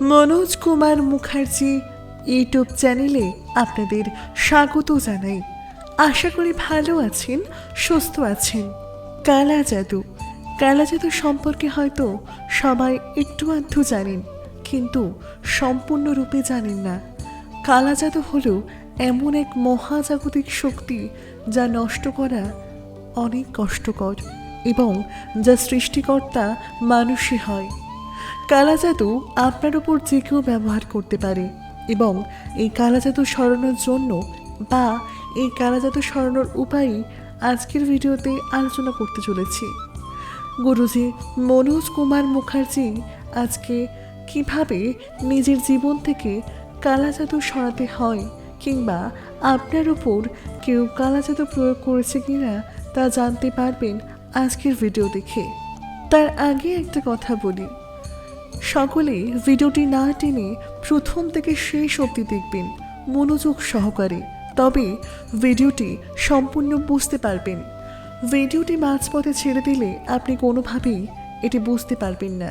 Manoj Kumar Mukherjee YouTube চ্যানেলে আপনাদের স্বাগত জানাই। আশা করি ভালো আছেন, সুস্থ আছেন। কালা জাদু। কালা জাদু সম্পর্কে হয়তো সবাই একটু আধটু জানেন, কিন্তু সম্পূর্ণরূপে জানেন না। কালা জাদু হলো এমন এক মহাজাগতিক শক্তি যা নষ্ট করা অনেক কষ্টকর এবং যা সৃষ্টিকর্তা মানুষই হয়। কালা জাদু আপনার উপর যে কেউ ব্যবহার করতে পারে এবং এই কালা জাদু সরানোর জন্য বা এই কালা জাদু সরানোর উপায়ই আজকের ভিডিওতে আলোচনা করতে চলেছি। গুরুজি মনোজ কুমার মুখার্জি আজকে কীভাবে নিজের জীবন থেকে কালা জাদু সরাতে হয় কিংবা আপনার উপর কেউ কালা জাদু প্রয়োগ করেছে কিনা তা জানতে পারবেন আজকের ভিডিও দেখে। তার আগে একটা কথা বলি। সকলে ভিডিওটি না টেনে প্রথম থেকে শেষ অবধি দেখবেন, মনোযোগ সহকারে। তবে ভিডিওটি সম্পূর্ণ বুঝতে পারবেন। ভিডিওটি মাঝপথে ছেড়ে দিলে আপনি কোনোভাবেই এটি বুঝতে পারবেন না।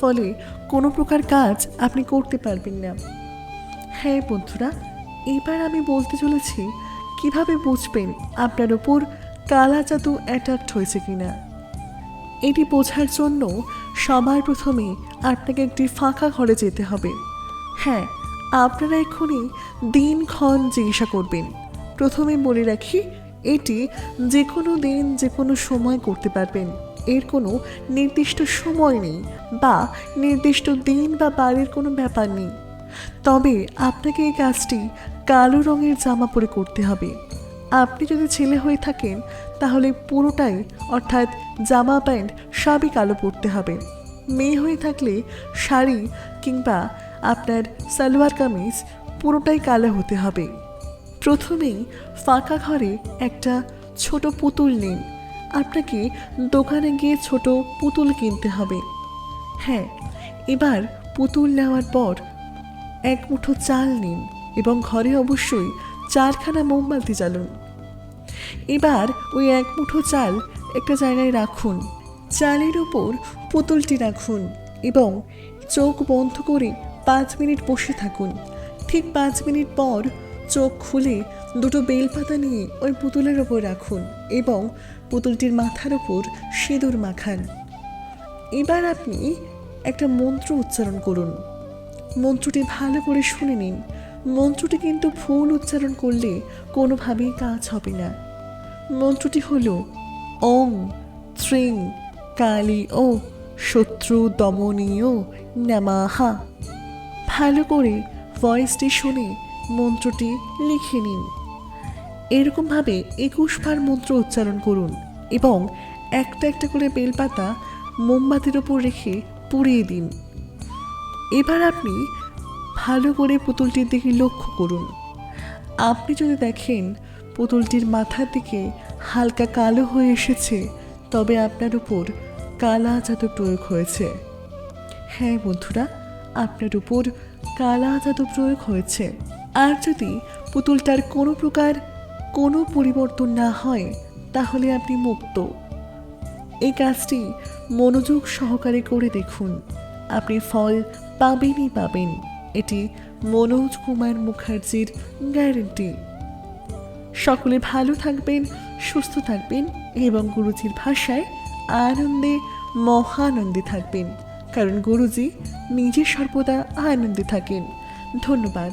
ফলে কোনো প্রকার কাজ আপনি করতে পারবেন না। হ্যাঁ বন্ধুরা, এবার আমি বলতে চলেছি, কীভাবে বুঝবেন আপনার ওপর কালা জাদু অ্যাটাক্ট হয়েছে কিনা? এটি বোঝার জন্য সবার প্রথমে আপনাকে একটি ফাঁকা ঘরে যেতে হবে। হ্যাঁ আপনারা এক্ষুনি দিনক্ষণ জিজ্ঞাসা করবেন। প্রথমে বলে রাখি, এটি যে কোনো দিন যে কোনো সময় করতে পারবেন। এর কোনো নির্দিষ্ট সময় নেই বা নির্দিষ্ট দিন বা বাড়ির কোনো ব্যাপার নেই। তবে আপনাকে এই কাজটি কালো রঙের জামা পরে করতে হবে। আপনি যদি ছেলে হয়ে থাকেন তাহলে পুরোটাই, অর্থাৎ জামা প্যান্ট, সবই কালো পরতে হবে। মেয়ে হয়ে থাকলে শাড়ি কিংবা আপনার সালোয়ার কামিজ পুরোটাই কালো হতে হবে। প্রথমেই ফাঁকা ঘরে একটা ছোট পুতুল নিন। আপনাকে দোকানে গিয়ে ছোট পুতুল কিনতে হবে। হ্যাঁ এবার পুতুল নেওয়ার পর এক মুঠো চাল নিন এবং ঘরে অবশ্যই চারখানা মোমবাতি জ্বালুন। এবার ওই এক মুঠো চাল একটা জায়গায় রাখুন। চালের ওপর পুতুলটি রাখুন এবং চোখ বন্ধ করে পাঁচ মিনিট বসে থাকুন। ঠিক পাঁচ মিনিট পর চোখ খুলে দুটো বেলপাতা নিয়ে ওই পুতুলের ওপর রাখুন এবং পুতুলটির মাথার ওপর সিঁদুর মাখান। এবার আপনি একটা মন্ত্র উচ্চারণ করুন। মন্ত্রটি ভালো করে শুনে নিন। মন্ত্রটি কিন্তু ভুল উচ্চারণ করলে কোনোভাবেই কাজ হবে না। মন্ত্রটি হল, ওং ত্রিং কালী ও শত্রু দমনীয় নামাহা। ভালো করে ভয়েসটি শুনে মন্ত্রটি লিখে নিন। এরকমভাবে একুশ বার মন্ত্র উচ্চারণ করুন এবং একটা একটা করে বেলপাতা মোমবাতির ওপর রেখে পুড়িয়ে দিন। এবার আপনি ভালো করে পুতুলটির দিকে লক্ষ্য করুন। আপনি যদি দেখেন পুতুলটির মাথার দিকে হালকা কালো হয়ে এসেছে, তবে আপনার উপর কালা জাদু প্রয়োগ হয়েছে। হ্যাঁ বন্ধুরা, আপনার উপর কালা জাদু প্রয়োগ হয়েছে। আর যদি পুতুলটার কোনো প্রকার কোনো পরিবর্তন না হয়, তাহলে আপনি মুক্ত। এই কাজটি মনোযোগ সহকারে করে দেখুন। আপনি ফল পাবেনই পাবেন। এটি মনোজ কুমার মুখার্জির গ্যারেন্টি। সকলে ভালো থাকবেন, সুস্থ থাকবেন এবং গুরুজির ভাষায় আনন্দে, মহানন্দে থাকবেন। কারণ গুরুজি নিজে সর্বদা আনন্দে থাকেন। ধন্যবাদ।